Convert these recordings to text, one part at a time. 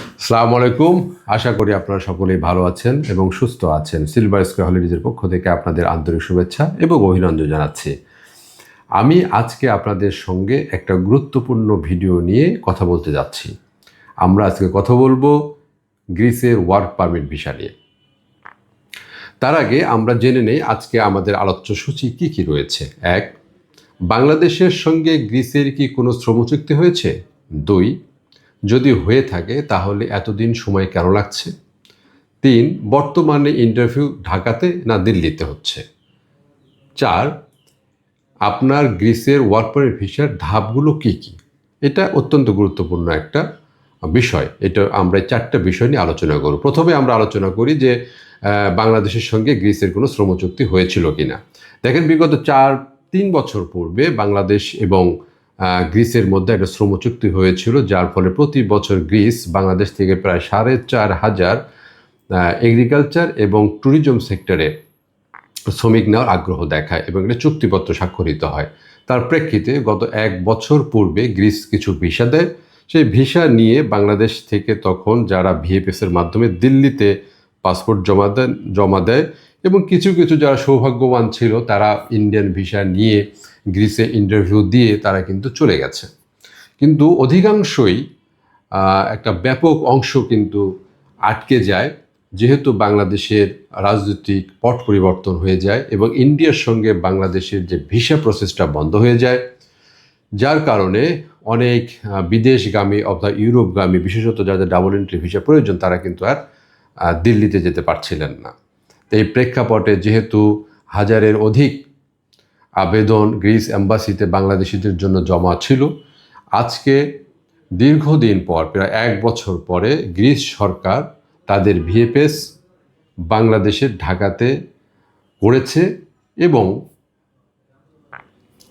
আসসালামু আলাইকুম। আশা করি আপনারা সকলেই ভালো আছেন এবং সুস্থ আছেন। সিলভার স্কোয়ার হলিডেজের পক্ষ থেকে আপনাদের আন্তরিক শুভেচ্ছা এবং অভিনন্দন জানাচ্ছি। আমি আজকে আপনাদের সঙ্গে একটা গুরুত্বপূর্ণ ভিডিও নিয়ে কথা বলতে যাচ্ছি। আমরা আজকে কথা বলব গ্রিসের ওয়ার্ক পারমিট ভিসা নিয়ে। তার আগে আমরা জেনে নেই আজকে আমাদের আলোচ্য সূচি কী কী রয়েছে। এক, বাংলাদেশের সঙ্গে গ্রিসের কি কোনো শ্রমচুক্তি হয়েছে? দুই যদি হয়ে থাকে, তাহলে এতদিন সময় কেন লাগছে? তিন, বর্তমানে ইন্টারভিউ ঢাকাতে না দিল্লিতে হচ্ছে? চার, আপনার গ্রিসের ওয়ার্ক পারমিট ভিসার ধাপগুলো কী কী? এটা অত্যন্ত গুরুত্বপূর্ণ একটা বিষয়। এটা আমরা চারটা বিষয় নিয়ে আলোচনা করব। প্রথমে আমরা আলোচনা করি যে বাংলাদেশের সঙ্গে গ্রিসের কোনো শ্রমচুক্তি হয়েছিল কি না দেখেন, বিগত চার, তিন বছর পূর্বে বাংলাদেশ এবং গ্রিসের মধ্যে একটা শ্রমচুক্তি হয়েছিল, যার ফলে প্রতি বছর গ্রিস বাংলাদেশ থেকে প্রায় সাড়ে চার হাজার এগ্রিকালচার এবং ট্যুরিজম সেক্টরে শ্রমিক নেওয়ার আগ্রহ দেখায় এবং এটা চুক্তিপত্র স্বাক্ষরিত হয়। তার প্রেক্ষিতে গত এক বছর পূর্বে গ্রিস কিছু ভিসা দেয়। সেই ভিসা নিয়ে বাংলাদেশ থেকে তখন যারা ভিএফএসের মাধ্যমে দিল্লিতে পাসপোর্ট জমা দেন, জমা দেয় এবং কিছু কিছু যারা সৌভাগ্যবান ছিল, তারা ইন্ডিয়ান ভিসা নিয়ে গ্রিসে ইন্টারভিউ দিয়ে তারা কিন্তু চলে গেছে। কিন্তু অধিকাংশই একটা ব্যাপক অংশ কিন্তু আটকে যায়, যেহেতু বাংলাদেশের রাজনৈতিক পট পরিবর্তন হয়ে যায় এবং ইন্ডিয়ার সঙ্গে বাংলাদেশের যে ভিসা প্রসেসটা বন্ধ হয়ে যায়, যার কারণে অনেক বিদেশগামী অর্থাৎ ইউরোপগামী বিশেষত যাদের ডাবল এন্ট্রি ভিসা প্রয়োজন, তারা কিন্তু আর দিল্লিতে যেতে পারছিলেন না। এই প্রেক্ষাপটে যেহেতু হাজারের অধিক আবেদন গ্রিস এম্বাসিতে বাংলাদেশিদের জন্য জমা ছিল। আজকে দীর্ঘদিন পর, প্রায় এক বছর পরে গ্রিস সরকার তাদের ভিএফএস বাংলাদেশের ঢাকাতে করেছে এবং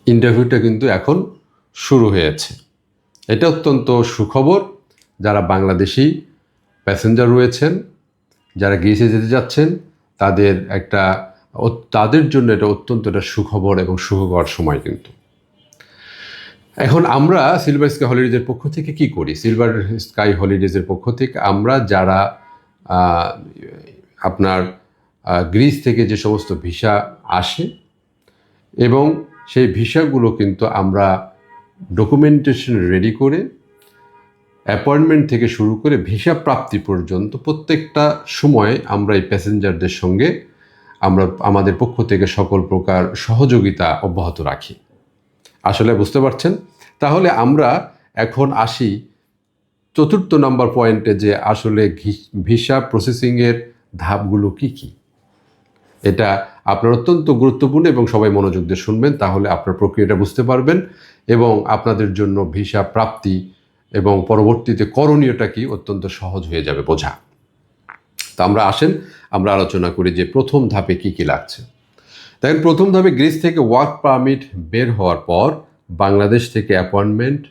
ইন্টারভিউটা কিন্তু এখন শুরু হয়েছে। এটা অত্যন্ত সুখবর। যারা বাংলাদেশি প্যাসেঞ্জার রয়েছেন, যারা গ্রিসে যেতে যাচ্ছেন, তাদের একটা তাদের জন্য এটা অত্যন্ত একটা সুখবর এবং সুখকর সময় কিন্তু। এখন আমরা সিলভার স্কাই হলিডেজের পক্ষ থেকে কি করি? সিলভার স্কাই হলিডেজের পক্ষ থেকে আমরা যারা আপনার গ্রিস থেকে যে সমস্ত ভিসা আসে এবং সেই ভিসাগুলো কিন্তু আমরা ডকুমেন্টেশন রেডি করে অ্যাপয়েন্টমেন্ট থেকে শুরু করে ভিসা প্রাপ্তি পর্যন্ত প্রত্যেকটা সময় আমরা এই প্যাসেঞ্জারদের সঙ্গে আমরা আমাদের পক্ষ থেকে সকল প্রকার সহযোগিতা অব্যাহত রাখি। আসলে বুঝতে পারছেন? তাহলে আমরা এখন আসি চতুর্থ নম্বর পয়েন্টে যে আসলে ভিসা প্রসেসিংয়ের ধাপগুলো কি কি? এটা আপনার অত্যন্ত গুরুত্বপূর্ণ এবং সবাই মনোযোগ দিয়ে শুনবেন, তাহলে আপনার প্রক্রিয়াটা বুঝতে পারবেন এবং আপনাদের জন্য ভিসা প্রাপ্তি এবং পরবর্তীতে করণীয়টা কি অত্যন্ত সহজ হয়ে যাবে বোঝা। তো আমরা আসেন, আমরা আলোচনা করি যে প্রথম ধাপে কি কি লাগছে। দেখেন, প্রথম ধাপে গ্রিস থেকে ওয়ার্ক পারমিট বের হওয়ার পর বাংলাদেশ থেকে অ্যাপয়েন্টমেন্ট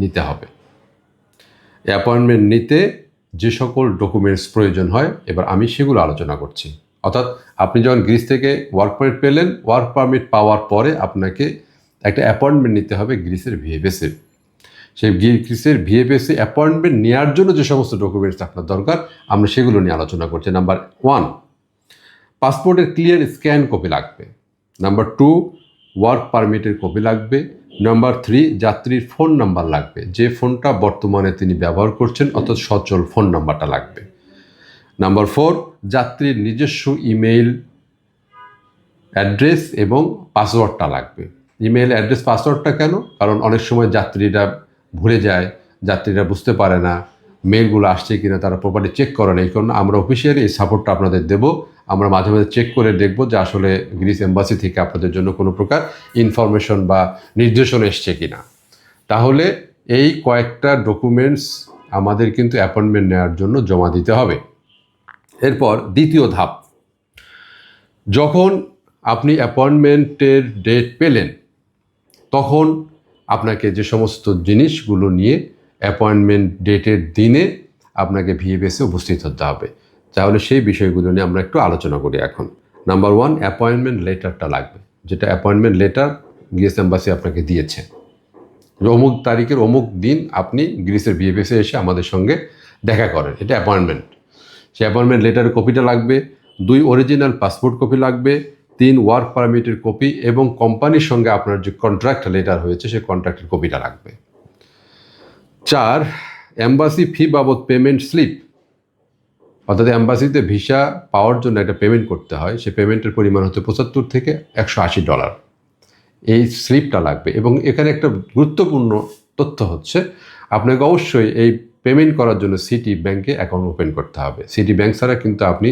নিতে হবে। অ্যাপয়েন্টমেন্ট নিতে যে সকল ডকুমেন্টস প্রয়োজন হয়, এবার আমি সেগুলো আলোচনা করছি। অর্থাৎ আপনি যখন গ্রিস থেকে ওয়ার্ক পারমিট পেলেন, ওয়ার্ক পারমিট পাওয়ার পরে আপনাকে একটা অ্যাপয়েন্টমেন্ট নিতে হবে গ্রিসের ভিএফএসের সেই গ্রিসের ভিএফএসে অ্যাপয়েন্টমেন্ট নেওয়ার জন্য যে সমস্ত ডকুমেন্টস আপনার দরকার, আমরা সেগুলো নিয়ে আলোচনা করছি। নাম্বার ওয়ান পাসপোর্টের ক্লিয়ার স্ক্যান কপি লাগবে। নাম্বার টু ওয়ার্ক পারমিটের কপি লাগবে। নাম্বার থ্রি যাত্রীর ফোন নাম্বার লাগবে। যে ফোনটা বর্তমানে তিনি ব্যবহার করছেন, অর্থাৎ সচল ফোন নাম্বারটা লাগবে। নাম্বার ফোর যাত্রীর নিজস্ব ইমেইল অ্যাড্রেস এবং পাসওয়ার্ডটা লাগবে। ইমেইল অ্যাড্রেস পাসওয়ার্ডটা কেন? কারণ অনেক সময় যাত্রীরা ভুলে যায়, যাত্রীরা বুঝতে পারে না মেলগুলো আসছে কিনা, তারা প্রপারলি চেক করে না। এই কারণে আমরা অফিসিয়ালি এই সাপোর্টটা আপনাদের দেব। আমরা মাঝে মাঝে চেক করে দেখব যে আসলে গ্রিস এম্বাসি থেকে আপনাদের জন্য কোনো প্রকার ইনফরমেশন বা নির্দেশনা এসছে কিনা। তাহলে এই কয়েকটা ডকুমেন্টস আমাদের কিন্তু অ্যাপয়েন্টমেন্ট নেওয়ার জন্য জমা দিতে হবে। এরপর দ্বিতীয় ধাপ। যখন আপনি অ্যাপয়েন্টমেন্টের ডেট পেলেন, তখন আপনাকে যে সমস্ত জিনিসগুলো নিয়ে অ্যাপয়েন্টমেন্ট ডেটের দিনে আপনাকে ভিএফএসে উপস্থিত হতে হবে। তাহলে সেই বিষয়গুলো নিয়ে আমরা একটু আলোচনা করি এখন। নাম্বার ওয়ান অ্যাপয়েন্টমেন্ট লেটারটা লাগবে। যেটা অ্যাপয়েন্টমেন্ট লেটার গ্রিস এম্বাসি আপনাকে দিয়েছে। অমুক তারিখের অমুক দিন আপনি গ্রিসের বিএফএসে এসে আমাদের সঙ্গে দেখা করেন। এটা অ্যাপয়েন্টমেন্ট সেই অ্যাপয়েন্টমেন্ট লেটারের কপিটা লাগবে। দুই অরিজিনাল পাসপোর্ট কপি লাগবে। তিন ওয়ার্ক পারমিটের কপি এবং কোম্পানির সঙ্গে আপনার যে কন্ট্রাক্ট লেটার হয়েছে, সেই কন্ট্রাক্টের কপিটা লাগবে। চার অ্যাম্বাসি ফি বাবদ পেমেন্ট স্লিপ অর্থাৎ অ্যাম্বাসিতে ভিসা পাওয়ার জন্য একটা পেমেন্ট করতে হয়, সেই পেমেন্টের পরিমাণ হচ্ছে পঁচাত্তর থেকে একশো আশি ডলার এই স্লিপটা লাগবে এবং এখানে একটা গুরুত্বপূর্ণ তথ্য হচ্ছে, আপনাকে অবশ্যই এই পেমেন্ট করার জন্য সিটি ব্যাংকে অ্যাকাউন্ট ওপেন করতে হবে। সিটি ব্যাংক ছাড়া কিন্তু আপনি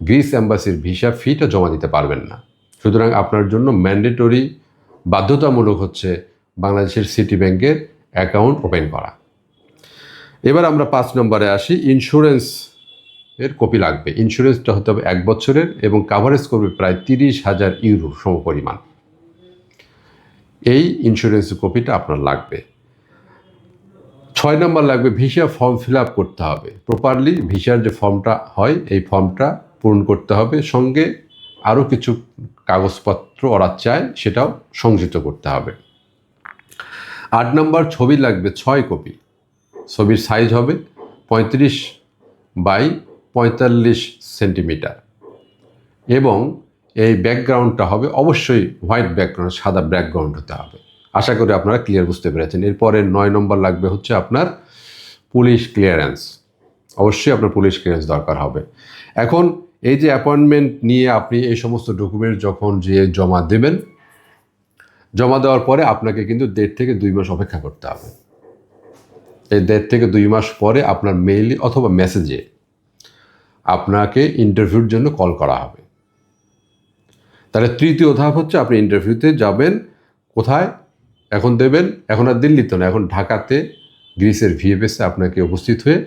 গ্রিস অ্যাম্বাসির ভিসা ফিটা জমা দিতে পারবেন না। সুতরাং আপনার জন্য ম্যান্ডেটরি বাধ্যতামূলক হচ্ছে বাংলাদেশের সিটি ব্যাংকের অ্যাকাউন্ট ওপেন করা। এবার আমরা পাঁচ নম্বরে আসি, ইন্স্যুরেন্স এর কপি লাগবে। ইন্স্যুরেন্সটা হতে হবে এক বছরের এবং কাভারেজ করবে প্রায় তিরিশ হাজার ইউরো সমপরিমাণ। এই ইন্স্যুরেন্সের কপিটা আপনার লাগবে। ছয় নম্বর লাগবে, ভিসা ফর্ম ফিল আপ করতে হবে। প্রপারলি ভিসার যে ফর্মটা হয়, এই ফর্মটা পূরণ করতে হবে। সঙ্গে আরও কিছু কাগজপত্র ওরা চায়, সেটাও সংযুক্ত করতে হবে। আট নম্বর ছবি লাগবে, ছয় কপি। ছবির সাইজ হবে পঁয়ত্রিশ বাই পঁয়তাল্লিশ সেন্টিমিটার। এবং এই ব্যাকগ্রাউন্ডটা হবে অবশ্যই হোয়াইট ব্যাকগ্রাউন্ড সাদা ব্যাকগ্রাউন্ড হতে হবে। আশা করি আপনারা ক্লিয়ার বুঝতে পেরেছেন। এরপরে নয় নম্বর লাগবে হচ্ছে আপনার পুলিশ ক্লিয়ারেন্স অবশ্যই আপনার পুলিশ ক্লিয়ারেন্স দরকার হবে। এখন এই যে অ্যাপয়েন্টমেন্ট নিয়ে আপনি এই সমস্ত ডকুমেন্ট যখন যে জমা দেবেন, জমা দেওয়ার পরে আপনাকে কিন্তু দেড় থেকে দুই মাস অপেক্ষা করতে হবে। এই দেড় থেকে দুই মাস পরে আপনার মেইলে অথবা মেসেজে আপনাকে ইন্টারভিউর জন্য কল করা হবে। তাহলে তৃতীয় ধাপ হচ্ছে আপনি ইন্টারভিউতে যাবেন, কোথায়? এখন দেবেন, এখন আর দিল্লিতে না এখন ঢাকাতে, গ্রিসের ভিএফএসে আপনাকে উপস্থিত হয়ে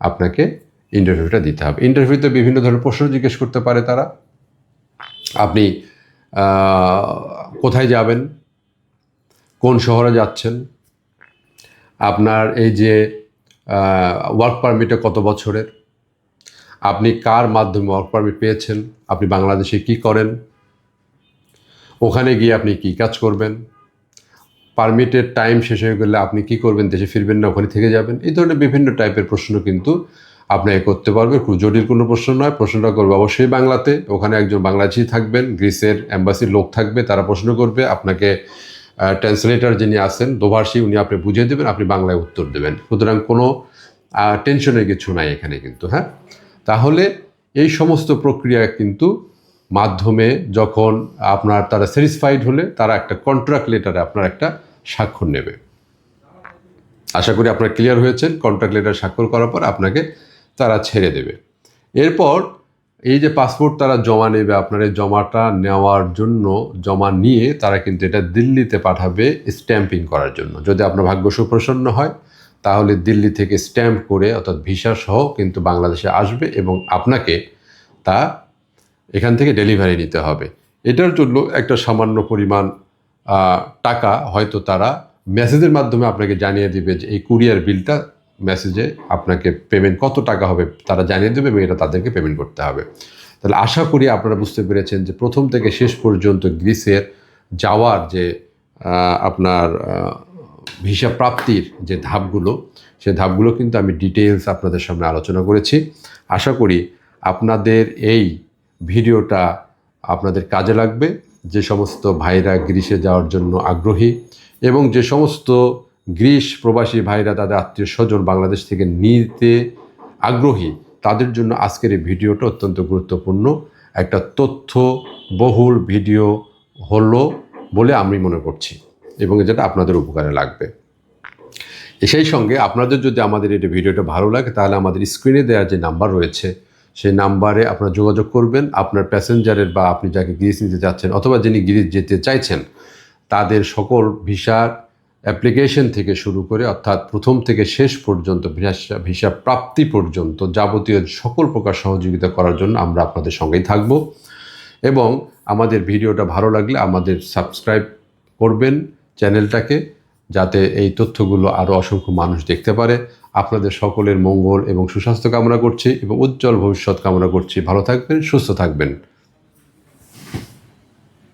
আপনাকে ইন্টারভিউটা দিতে হবে। ইন্টারভিউতে বিভিন্ন ধরনের প্রশ্ন জিজ্ঞেস করতে পারে তারা। আপনি কোথায় যাবেন? কোন শহরে যাচ্ছেন? আপনার এই যে ওয়ার্ক পারমিটে কত বছরের? আপনি কার মাধ্যমে ওয়ার্ক পারমিট পেয়েছেন? আপনি বাংলাদেশে কি করেন? ওখানে গিয়ে আপনি কি কাজ করবেন? পারমিটের টাইম শেষ হয়ে গেলে আপনি কি করবেন? দেশে ফিরবেন না, ওখানে থেকে যাবেন? এই ধরনের বিভিন্ন টাইপের প্রশ্ন কিন্তু আপনাকে করতে পারবে খুব জটিল কোনো প্রশ্ন নয়। প্রশ্নটা করবে অবশ্যই বাংলাতে। ওখানে একজন বাংলাদেশি থাকবেন, গ্রিসের অ্যাম্বাসির লোক থাকবে, তারা প্রশ্ন করবে। আপনাকে ট্রান্সলেটর যিনি আছেন দোভাষী উনি আপনি বুঝিয়ে দেবেন, আপনি বাংলায় উত্তর দেবেন। সুতরাং কোনো টেনশনের কিছু নাই এখানে কিন্তু হ্যাঁ? তাহলে এই সমস্ত প্রক্রিয়া কিন্তু মাধ্যমে যখন আপনার তারা স্যাটিসফাইড হলে তারা একটা কন্ট্রাক্ট লেটারে আপনার একটা স্বাক্ষর নেবে। আশা করি আপনার ক্লিয়ার হয়েছেন। কন্ট্রাক্ট লেটার স্বাক্ষর করার পর আপনাকে তারা ছেড়ে দেবে। এরপর এই যে পাসপোর্ট তারা জমা নেবে আপনার এই জমাটা নেওয়ার জন্য, জমা নিয়ে তারা কিন্তু এটা দিল্লিতে পাঠাবে স্ট্যাম্পিং করার জন্য। যদি আপনার ভাগ্য সুপ্রসন্ন হয়, তাহলে দিল্লি থেকে স্ট্যাম্প করে, অর্থাৎ ভিসা সহ কিন্তু বাংলাদেশে আসবে এবং আপনাকে তা এখান থেকে ডেলিভারি নিতে হবে। এটার জন্য একটা সামান্য পরিমাণ টাকা হয়তো তারা মেসেজের মাধ্যমে আপনাকে জানিয়ে দিবে যে এই কুরিয়ার বিলটা মেসেজে আপনাকে পেমেন্ট কত টাকা হবে তারা জানিয়ে দেবে এবং এটা তাদেরকে পেমেন্ট করতে হবে। তাহলে আশা করি আপনারা বুঝতে পেরেছেন যে প্রথম থেকে শেষ পর্যন্ত গ্রিসের যাওয়ার যে আপনার ভিসা প্রাপ্তির যে ধাপগুলো, সে ধাপগুলো কিন্তু আমি ডিটেলস আপনাদের সামনে আলোচনা করেছি। আশা করি আপনাদের এই ভিডিওটা আপনাদের কাজে লাগবে। যে সমস্ত ভাইরা গ্রীষে যাওয়ার জন্য আগ্রহী এবং যে সমস্ত গ্রীষ প্রবাসী ভাইরা, তাদের আত্মীয় স্বজন বাংলাদেশ থেকে নিতে আগ্রহী, তাদের জন্য আজকের এই ভিডিওটা অত্যন্ত গুরুত্বপূর্ণ। একটা তথ্য বহুল ভিডিও হলো বলে আমি মনে করছি এবং যেটা আপনাদের উপকারে লাগবে। সেই সঙ্গে আপনাদের যদি আমাদের এই ভিডিওটা ভালো লাগে, তাহলে আমাদের স্ক্রিনে দেওয়া যে নাম্বার রয়েছে, সেই নাম্বারে আপনারা যোগাযোগ করবেন। আপনার প্যাসেঞ্জারের বা আপনি যাকে গ্রিস নিতে যাচ্ছেন অথবা যিনি গ্রিস যেতে চাইছেন, তাদের সকল ভিসার অ্যাপ্লিকেশন থেকে শুরু করে অর্থাৎ প্রথম থেকে শেষ পর্যন্ত ভিসা ভিসা প্রাপ্তি পর্যন্ত যাবতীয় সকল প্রকার সহযোগিতা করার জন্য আমরা আপনাদের সঙ্গেই থাকব। এবং আমাদের ভিডিওটা ভালো লাগলে আমাদের সাবস্ক্রাইব করবেন চ্যানেলটাকে, যাতে এই তথ্যগুলো আরও অসংখ্য মানুষ দেখতে পারে। আপনাদের সকলের মঙ্গল এবং সুস্বাস্থ্য কামনা করছি এবং উজ্জ্বল ভবিষ্যৎ কামনা করছি। ভালো থাকবেন, সুস্থ থাকবেন।